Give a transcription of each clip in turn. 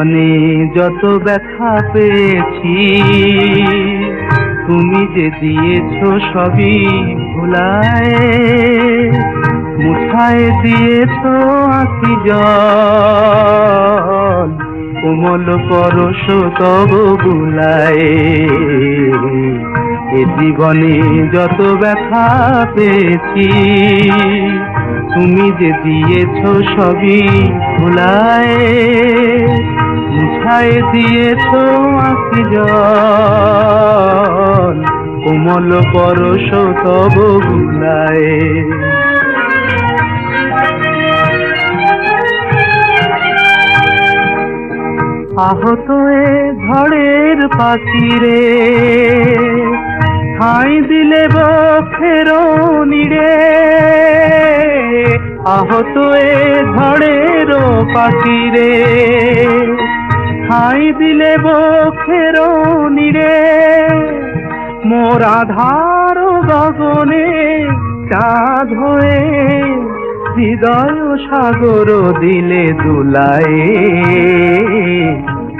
জীবনে যত ব্যথা পেয়েছি, তুমি যে দিয়েছ সবই ভুলায় মুঠায় দিয়েছ আখি জল, কোমল পরশ তব বুলায় এ জীবনে যত ব্যথা পেয়েছি তুমি যে দিয়েছ সবই ভুলায়, মুছায় দিয়েছ আখি জল কোমল পরশ তব বুলায় আহত এ ঝড়ের পাখিরে, ঠাঁই দিলে বক্ষের নিড়ে। আহত এ ঝড়ের পাখিরে ঠাঁই দিলে বক্ষের নিড়ে মোর আধার গগনে চাঁদ হয়ে হৃদয় সাগর দিলে দুলায়ে।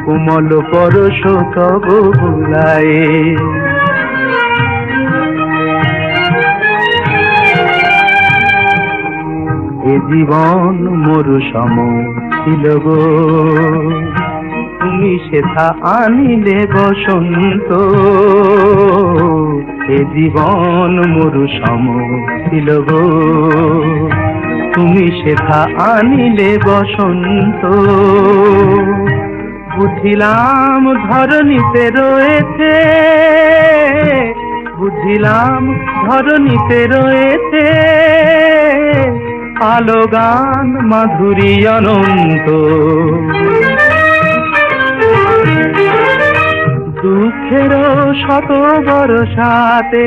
কোমল পরশ তব বুলায়ে। এ জীবন মরু সম ছিল গো। তুমি সেথা আনিলে বসন্ত। এ জীবন মরু সম ছিল গো। তুমি সেথা আনিলে বসন্ত। বুঝিলাম ধরণীতে রয়েছে। বুঝিলাম ধরণীতে রয়েছে। আলো গান, মাধুরী অনন্ত। দুঃখের শত সাথে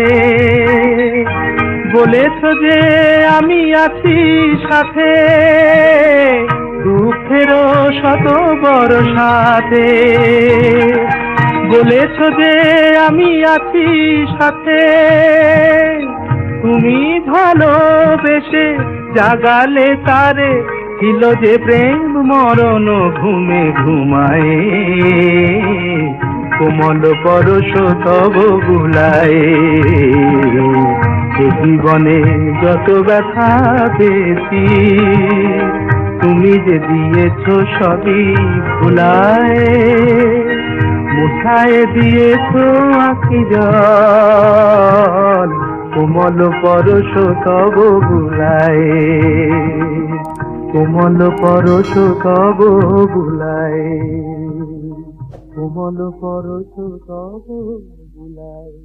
বলেছ যে আমি আছি সাথে। দুঃখের শত সাথে বলেছ যে আমি আছি সাথে। তুমি ভালোবেসে জাগালে তারে, ছিল যে প্রেম মরণ ঘুমে ঘুমায়। কোমল পরশ তব বুলায় এ জীবনে যত ব্যথা পেয়েছি, তুমি যে দিয়েছ সবই ভুলায়। মুঠায় দিয়েছ আখি জল কোমল পরশ কব বুলায় কোমল পরশ কব বুলায় কোমল পরশ কব বুলায়